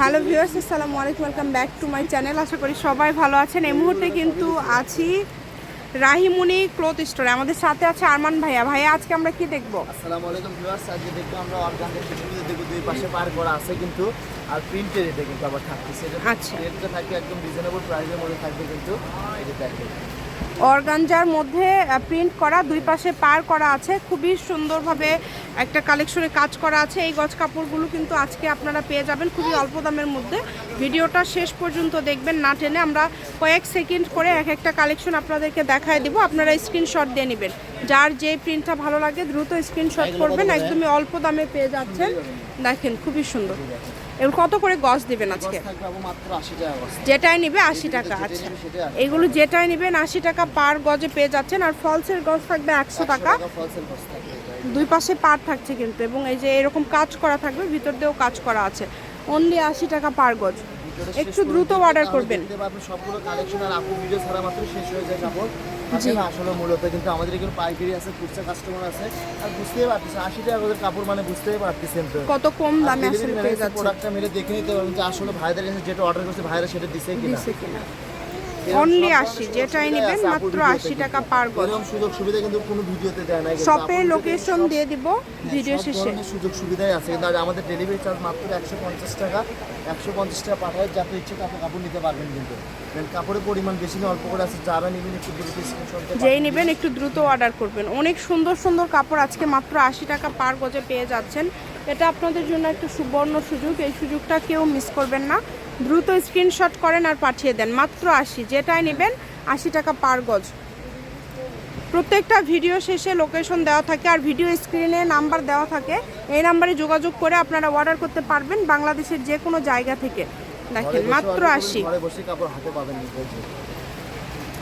Hello viewers আসসালামু আলাইকুম welcome back to my channel আশা করি সবাই ভালো আছেন। এই মুহূর্তে কিন্তু আছি রাহিমুনি ক্লথ স্টোরে আমাদের সাথে আছে আরমান ভাইয়া। ভাইয়া আজকে আমরা কি দেখব? আসসালামু আলাইকুম ভিউয়ার্স আজকে দেখব আমরা অর্গানদের শিশুদের দেখব দুই পাশে পার করা আছে কিন্তু আর প্রিন্টের এটা কিন্তু আবার থাকতেছে এটা আচ্ছা। রেটটা থাকবে একদম রিজনেবল প্রাইসের মধ্যে থাকবে কিন্তু এটা দেখেন। অর্গানজার মধ্যে প্রিন্ট করা দুই পাশে পার করা আছে খুবই সুন্দরভাবে একটা কালেকশনে কাজ করা আছে। এই গজ কাপড়গুলো কিন্তু আজকে আপনারা পেয়ে যাবেন খুবই অল্প দামের মধ্যে। ভিডিওটা শেষ পর্যন্ত দেখবেন না টেনে আমরা কয়েক সেকেন্ড করে এক একটা কালেকশন আপনাদেরকে দেখায় দিব। আপনারা স্ক্রিনশট দিয়ে নেবেন। যার যে প্রিন্টটা ভালো লাগে দ্রুত স্ক্রিনশট করবেন। একদমই অল্প দামে পেয়ে যাচ্ছেন। দেখেন খুবই সুন্দর। এগুলো কত করে গজ দিবেন আজকে? যেটাই নিবে আশি টাকা আচ্ছা। এগুলো যেটাই নেবেন আশি টাকা পার গজে পেয়ে যাচ্ছেন। আর ফলসের গজ থাকবে একশো টাকা। দুই পাশে পার থাকছে কিন্তু এবং এই যে এরকম কাজ করা থাকবে ভিতর দিয়েও কাজ করা আছে। অনলি আশি টাকা পার গজ। একটু দ্রুত অর্ডার করবেন। সবগুলো কালেকশন আর আপু ভিডিও ছাড়া মাত্র শেষ হয়ে যায় কাপড়। আসলে আসলে মূলত কিন্তু আমাদের এখানে পাইকারি আছে খুচরা কাস্টমার আছে। আর বুঝতেই পারতেছে আশি টাকা করে কাপড় মানে বুঝতেই পারতেছেন তো। কত কম দামে আসলে পেয়ে যাচ্ছে। প্রোডাক্টটা মেরে দেখে নিতে পারবেন যে আসলে ভাইদের কাছে যেটা অর্ডার করছে ভাইরা সেটা দিছে কিনা। অনলি আশি যেটাই নেবেন মাত্র আশি টাকা পার গজ। সুযোগ সুবিধা কিন্তু কোনো ভিডিওতে দেয় না শপের লোকেশন দিয়ে দিব ভিডিও শেষে। সুযোগ সুবিধাই আছে কিন্তু আমাদের ডেলিভারি চার্জ মাত্র একশো পঞ্চাশ টাকা একশো পঞ্চাশ টাকা পাঠায় যাতে ইচ্ছে তাতে কাপড় নিতে পারবেন কিন্তু। কাপড়ের পরিমাণ বেশি না অল্প করে আছে যারা নেবেন একটু দ্রুত যেই নেবেন একটু দ্রুত অর্ডার করবেন। অনেক সুন্দর সুন্দর কাপড় আজকে মাত্র আশি টাকা পার গজে পেয়ে যাচ্ছেন। এটা আপনাদের জন্য একটা সুবর্ণ সুযোগ। এই সুযোগটা কেউ মিস করবেন না। দ্রুত স্ক্রিনশট করেন আর পাঠিয়ে দেন। মাত্র আশি। যেটাই নেবেন আশি টাকা পার গজ। প্রত্যেকটা ভিডিও শেষে লোকেশন দেওয়া থাকে আর ভিডিও স্ক্রিনে নাম্বার দেওয়া থাকে। এই নাম্বারে যোগাযোগ করে আপনারা অর্ডার করতে পারবেন বাংলাদেশের যে কোনো জায়গা থেকে। দেখেন মাত্র আশি।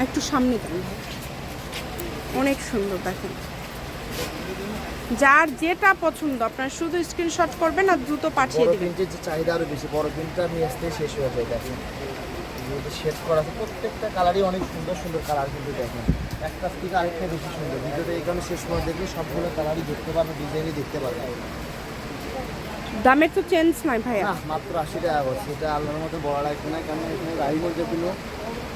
একটু সামনে অনেক সুন্দর দেখেন। যার যেটা পছন্দ আপনার শুধু স্ক্রিনশট করবেন আর দ্রুত পাঠিয়ে দিবেন। যে চাহিদা আরও বেশি বড় প্রিন্টটা নিয়ে আসতে শেষ হয়ে যায় দেখেন। শেড করা আছে প্রত্যেকটা কালারই অনেক সুন্দর সুন্দর কালার কিন্তু দেখেন। একটা থেকে আরেকটা বেশি সুন্দর। ভিডিওটা এই কারণে শেষ করে দেখলে সবগুলো কালারই দেখতে পারবে ডিজাইনই দেখতে পারবে দামের তো চেঞ্জ নাই ভাইয়া। না মাত্র আশি টাকা করছে এটা আল্লাহর মতো বড় লাগবে না কারণ এখানে রাইমোর যেগুলো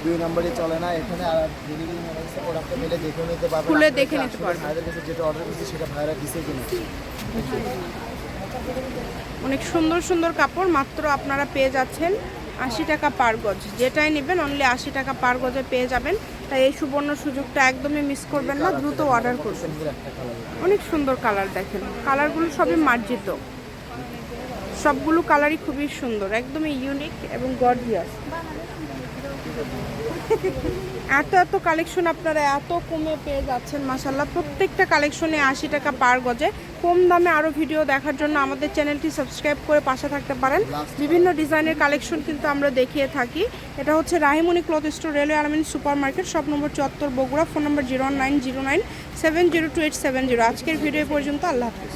দুই নম্বরে চলে না এখানে আর ডেলিভারি মনে হচ্ছে প্রোডাক্টটা মিলে দেখে নিতে পারবে খুলে দেখে নিতে পারবে। ভাইদের কাছে যেটা অর্ডার করছে সেটা ভাইরা দিছে কিনা। অনেক সুন্দর সুন্দর কাপড় মাত্র আপনারা পেয়ে যাচ্ছেন আশি টাকা পার গজ। যেটাই নেবেন অনলি আশি টাকা পার গজে পেয়ে যাবেন। তাই এই সুবর্ণ সুযোগটা একদমই মিস করবেন না দ্রুত অর্ডার করবেন। অনেক সুন্দর কালার দেখেন। কালারগুলো সবই মার্জিত। সবগুলো কালারই খুবই সুন্দর একদমই ইউনিক এবং গর্জিয়াস এত এত কালেকশন আপনারা এত কমে পেয়ে যাচ্ছেন মাসাল্লাহ প্রত্যেকটা কালেকশনে আশি টাকা পার গজে। কম দামে আরও ভিডিও দেখার জন্য আমাদের চ্যানেলটি সাবস্ক্রাইব করে পাশে থাকতে পারেন। বিভিন্ন ডিজাইনের কালেকশন কিন্তু আমরা দেখিয়ে থাকি। এটা হচ্ছে Rahimoni cloth store railway Alamin super market shop number চুয়াত্তর Bogura phone number zero nine zero nine seven zero two eight seven zero আজকের ভিডিও পর্যন্ত আল্লাহ হাফিজ।